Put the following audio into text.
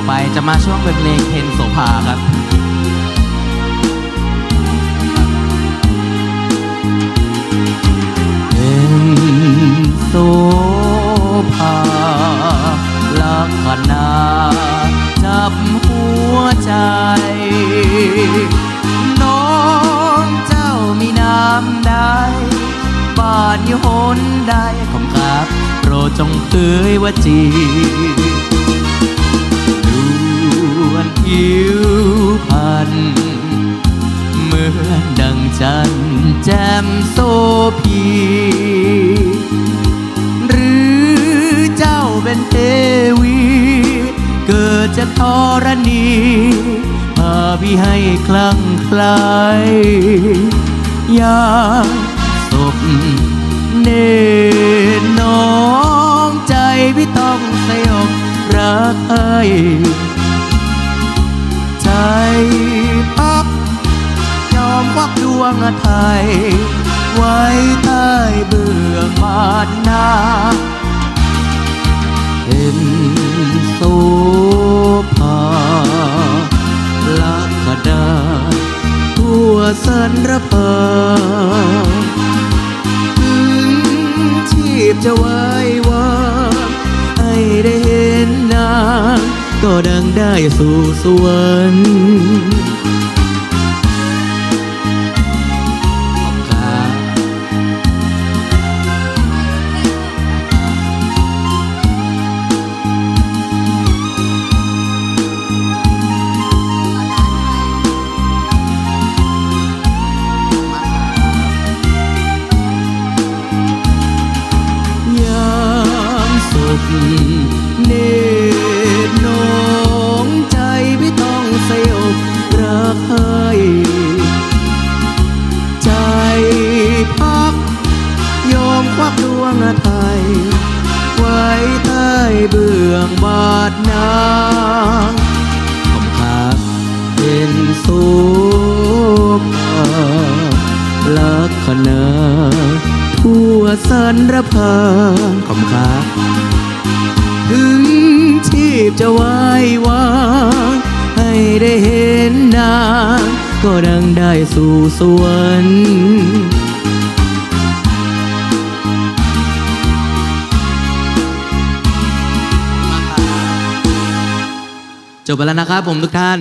อไปจะมาช่วงเป็นเพลงเพนโสภาครับเป็นโสภาลักษณะจับหัวใจน้องเจ้ามีน้ำได้บ้านอยู่หนใดของครับโปรดจงเผยว่าจี ผิวพันเหมือนดังจันแจ่มโซพี หรือเจ้าเป็นเทวี เกิดจากธรณีพาพี่ให้คลั่งไคลายยาศพเนตรน้องใจพี่ต้องสยบรักให้ วักดวงไทย ไว้ใต้เบื้องบาดนาเป็นโสภาลักษณะทั่วสันรพาถึงชีพจะไว้วางให้ได้เห็นนางก็ดังได้สู่สวรรค์ เนตรน้องใจไม่ต้องสยบรักให้ใจพัก ยอมควักดวงไทย ไว้ใต้เบื้องบาดนางผมครับเป็นสุภาลักษณะทั่วสันรพาขอบคุณครับ ชีพจะไว้วางให้ได้เห็นนางก็ดังได้สู่สวรรค์จบไปแล้วนะครับผมทุกท่าน